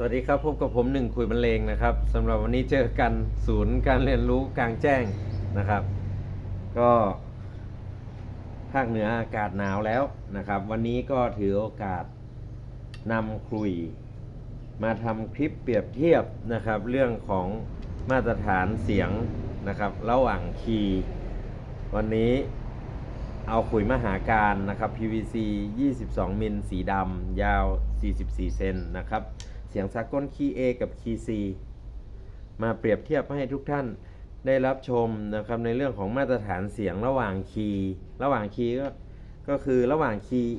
สวัสดีครับ พบกับผมหนึ่งคุยบรรเลงนะครับสำหรับวันนี้เจอกันศูนย์การเรียนรู้กลางแจ้งนะครับ ก็ภาคเหนืออากาศหนาวแล้วนะครับ วันนี้ก็ถือโอกาสนำคุย มาทำคลิปเปรียบเทียบนะครับ เรื่องของมาตรฐานเสียงนะครับ ระหว่างคีย์วันนี้เอาขุยมหาการนะครับ PVC 22 มิลสีดำยาว 44 เซนนะครับ เสียงสากลคีย์ A กับคีย์ C มาเปรียบเทียบให้ทุกท่านได้รับชมนะครับในเรื่องของมาตรฐานเสียงระหว่างคีย์ระหว่างคีย์ก็ก็คือระหว่างคีย์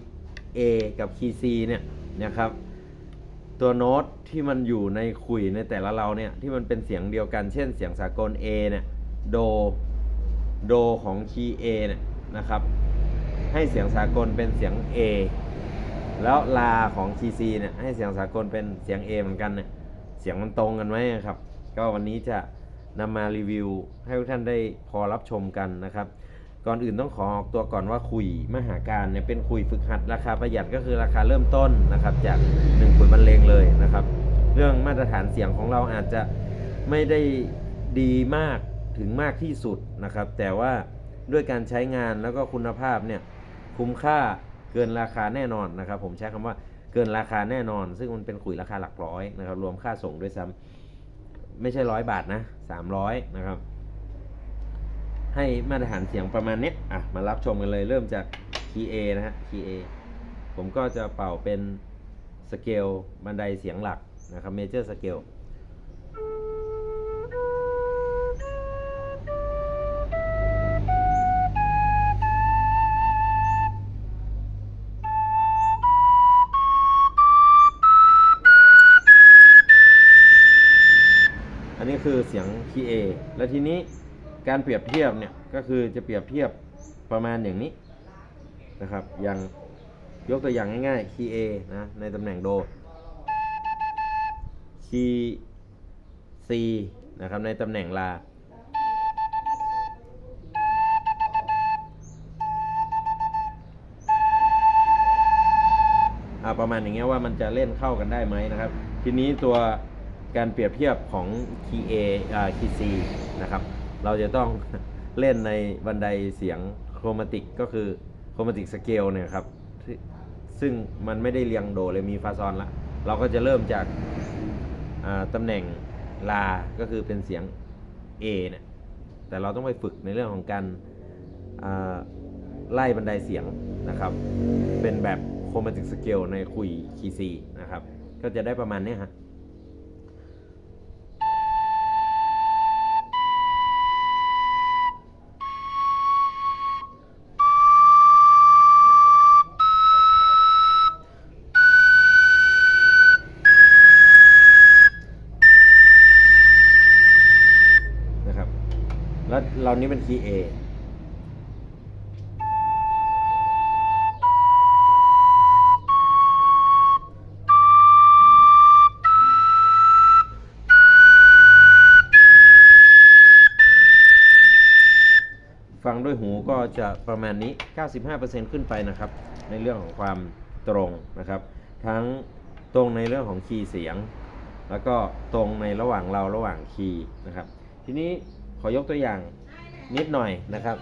A กับคีย์ C เนี่ยนะครับตัวโน้ตที่มันอยู่ในคุยในแต่ละเราเนี่ยที่มันเป็นเสียงเดียวกันเช่นเสียงสากล A เนี่ยโดโดของคีย์ A เนี่ยนะครับให้เสียงสากลเป็นเสียง A แล้วลาของคีย์ C เนี่ยให้เสียงสากลเป็นเสียง A เหมือนกันเนี่ยเสียงมันตรงกันไหมครับ ก็วันนี้จะนำมารีวิวให้ทุกท่านได้พอรับชมกันนะครับ ก่อนอื่นต้องขอออกตัวก่อนว่าคุยมหาการเนี่ยเป็นคุยฝึกหัดราคาประหยัดก็คือราคาเริ่มต้นนะครับ จากหนึ่งคุยบรรเลงเลยนะครับ เรื่องมาตรฐานเสียงของเราอาจจะไม่ได้ดีมากถึงมากที่สุดนะครับ แต่ว่าด้วยการใช้งานแล้วก็คุณภาพเนี่ยคุ้มค่า เกินราคาแน่นอนนะครับ ผมใช้คำว่าเกินราคาแน่นอน ซึ่งมันเป็นขุยราคาหลักร้อยนะครับ รวมค่าส่งด้วยซ้ำไม่ใช่ร้อยบาทนะสามร้อยนะครับ ให้มาตรฐานเสียงประมาณนี้อะมารับชมกันเลยเริ่มจาก key A นะฮะ key A ผมก็จะเป่าเป็นสเกลบันไดเสียงหลักนะครับ major scale อัน นี้คือเสียง k a แล้วทีนี้การเปรียบเทียบเนี่ยก็คือจะเปรียบเทียบประมาณอย่างนี้นะครับ อย่างยกตัวอย่างง่ายๆ key A นะในตำแหน่งโด key C นะครับในตำแหน่งลา ประมาณอย่างเงี้ยว่ามันจะเล่นเข้ากันได้ไหมนะครับ ทีนี้ตัว การเปรียบเทียบของ key A อ่า key C นะครับ เราจะต้องเล่นในบันไดเสียงโครมาติกก็คือโครมาติกสเกลเนี่ยครับที่ซึ่งมันไม่ได้เรียงโดเลยมีฟาซอนละ เราก็จะเริ่มจากาตำแหน่งลา ก็คือเป็นเสียง A เนี่ย แต่เราต้องไปฝึกในเรื่องของการไล่บันไดเสียงนะครับ เป็นแบบโครมาติกสเกลในคุยคีซีนะครับ ก็จะได้ประมาณนี้ยฮะ แล้วเรานี้เป็นคีย์ A ฟังด้วยหูก็จะประมาณนี้ 95%ขึ้นไปนะครับ ในเรื่องของความตรงนะครับ ทั้งตรงในเรื่องของคีย์เสียง แล้วก็ตรงในระหว่างเราระหว่างคีย์นะครับ ทีนี้ ขอยกตัวอย่างนิดหน่อยนะครับ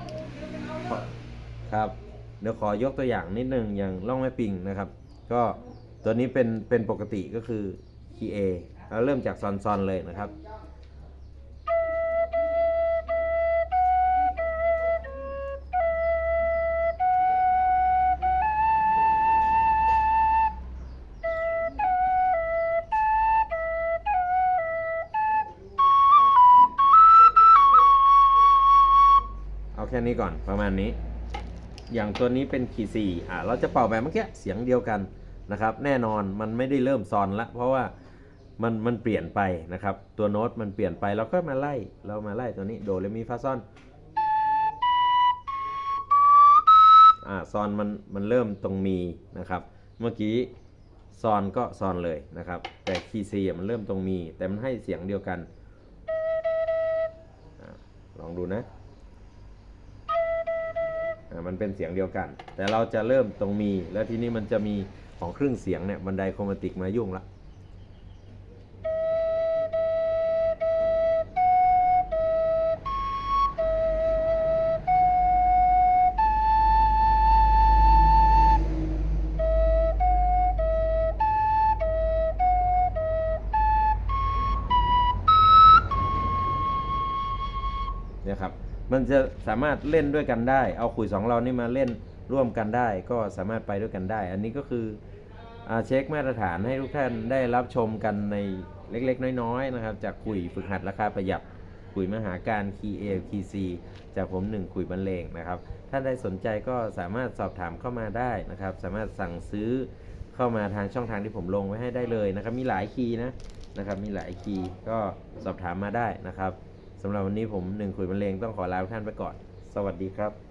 ครับเดี๋ยวขอยกตัวอย่างนิดนึงอย่างล่องแม่ปิงนะครับ ก็ตัวนี้เป็นเป็นปกติก็คือคีย์ A เราเริ่มจากซอนซอนเลยนะครับ แค่นี้ก่อนประมาณนี้ อย่างตัวนี้เป็นคีย์สี่อ่าเราจะเป่าแบบเมื่อกี้เสียงเดียวกันนะครับ แน่นอนมันไม่ได้เริ่มซอนละเพราะว่ามันมันเปลี่ยนไปนะครับ ตัวโน้ตมันเปลี่ยนไปเราก็มาไล่เรามาไล่ตัวนี้โดเรมีฟาซอนอ่าซอนมันมันเริ่มตรงมีนะครับ เมื่อกี้ซอนก็ซอนเลยนะครับ แต่คีย์ซีมันเริ่มตรงมี แต่มันให้เสียงเดียวกันอลองดูนะ เป็นเสียงเดียวกัน แต่เราจะเริ่มตรงมี แล้วทีนี้มันจะมีของครึ่งเสียงเนี่ยบันไดโครมาติกมายุ่งละ มันจะสามารถเล่นด้วยกันได้ เอาขุยสองเรานี่มาเล่นร่วมกันได้ ก็สามารถไปด้วยกันได้ อันนี้ก็คืออเช็คมาตรฐานให้ทุกท่านได้รับชมกันในเล็กๆ น้อยๆนะครับ จากขุยฝึกหัดราคาประหยัดขุยมหาการคีเอคีซีจากผมหนึ่งขุยบรรเลงนะครับ ท่านใดสนใจก็สามารถสอบถามเข้ามาได้นะครับ สามารถสั่งซื้อเข้ามาทางช่องทางที่ผมลงไว้ให้ได้เลยนะครับ มีหลายคีย์นะนะครับ มีหลายคีย์ก็สอบถามมาได้นะครับ สำหรับวันนี้ผมหนึ่งคุยบรรเลงต้องขอลาทุกท่านไปก่อน สวัสดีครับ